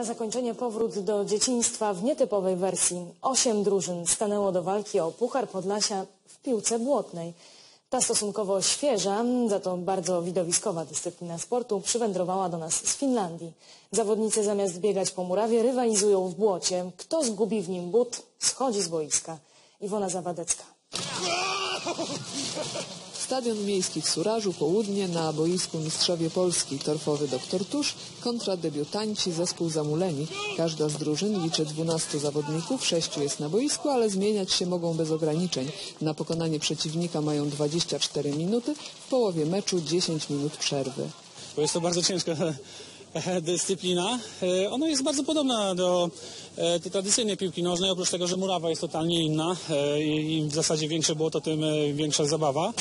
Na zakończenie powrót do dzieciństwa w nietypowej wersji. Osiem drużyn stanęło do walki o Puchar Podlasia w piłce błotnej. Ta stosunkowo świeża, za to bardzo widowiskowa dyscyplina sportu przywędrowała do nas z Finlandii. Zawodnicy zamiast biegać po murawie rywalizują w błocie. Kto zgubi w nim but, schodzi z boiska. Iwona Zawadecka. Stadion miejski w Surażu, południe, na boisku Mistrzowie Polski, torfowy doktor Tusz, kontra debiutanci, zespół Zamuleni. Każda z drużyn liczy 12 zawodników, sześciu jest na boisku, ale zmieniać się mogą bez ograniczeń. Na pokonanie przeciwnika mają 24 minuty, w połowie meczu 10 minut przerwy. bo jest to bardzo ciężka dyscyplina. E, Ona jest bardzo podobna do e, tradycyjnej piłki nożnej, oprócz tego, że murawa jest totalnie inna e, i w zasadzie większe było, to tym e, większa zabawa.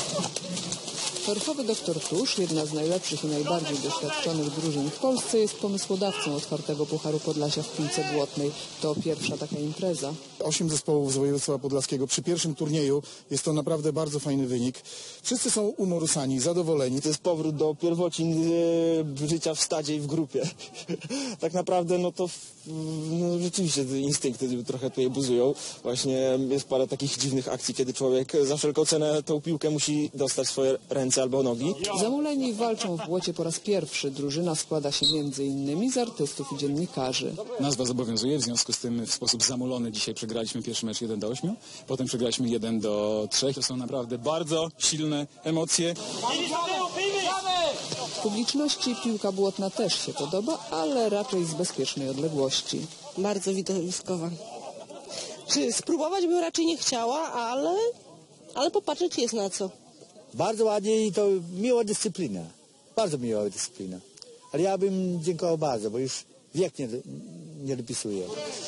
Torfowy doktor Tusz, jedna z najlepszych i najbardziej doświadczonych drużyn w Polsce, jest pomysłodawcą otwartego Pucharu Podlasia w piłce błotnej. To pierwsza taka impreza. Osiem zespołów z województwa podlaskiego przy pierwszym turnieju. Jest to naprawdę bardzo fajny wynik. Wszyscy są umorusani, zadowoleni. To jest powrót do pierwocin e, życia w stadzie i w grupie. tak naprawdę, no to no, rzeczywiście te instynkty trochę tutaj buzują. Właśnie jest parę takich dziwnych akcji, kiedy człowiek za wszelką cenę tą piłkę musi dostać w swoje ręce albo nogi. Zamuleni walczą w błocie po raz pierwszy. Drużyna składa się między innymi z artystów i dziennikarzy. Nazwa zobowiązuje, w związku z tym w sposób zamulony dzisiaj przegraliśmy pierwszy mecz 1 do 8, potem przegraliśmy 1 do 3. To są naprawdę bardzo silne emocje. Publiczności piłka błotna też się podoba, ale raczej z bezpiecznej odległości. bardzo widowiskowa. Czy spróbować bym raczej nie chciała, ale, ale popatrzeć jest na co. Bardzo ładnie i to miła dyscyplina. Bardzo miła dyscyplina. Ale ja bym dziękował bardzo, bo już wiek nie, nie dopisuje.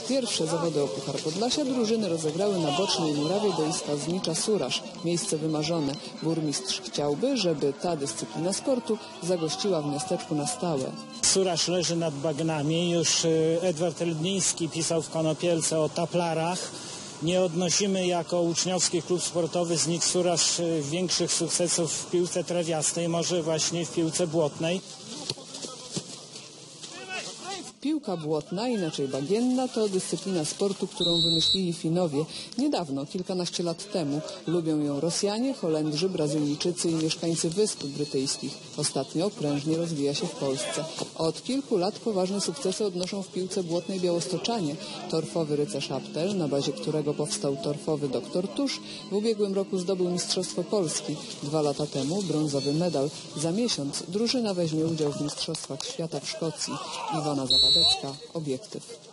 Pierwsze zawody o Puchar Podlasia drużyny rozegrały na bocznej murawie boiska Znicza Suraż. Miejsce wymarzone. Burmistrz chciałby, żeby ta dyscyplina sportu zagościła w miasteczku na stałe. Suraż leży nad bagnami. Już y, Edward Rydliński pisał w Konopielce o taplarach. Nie odnosimy jako uczniowski klub sportowy z y, większych sukcesów w piłce trawiastej, może właśnie w piłce błotnej. Piłka błotna, inaczej bagienna, to dyscyplina sportu, którą wymyślili Finowie niedawno, kilkanaście lat temu. Lubią ją Rosjanie, Holendrzy, Brazylijczycy i mieszkańcy Wysp Brytyjskich. Ostatnio prężnie rozwija się w Polsce. Od kilku lat poważne sukcesy odnoszą w piłce błotnej białostoczanie. Torfowy rycerz Aptel, na bazie którego powstał torfowy doktor Tusz, w ubiegłym roku zdobył Mistrzostwo Polski. Dwa lata temu brązowy medal. Za miesiąc drużyna weźmie udział w Mistrzostwach Świata w Szkocji. Iwona Zawadecka, Obiektyw.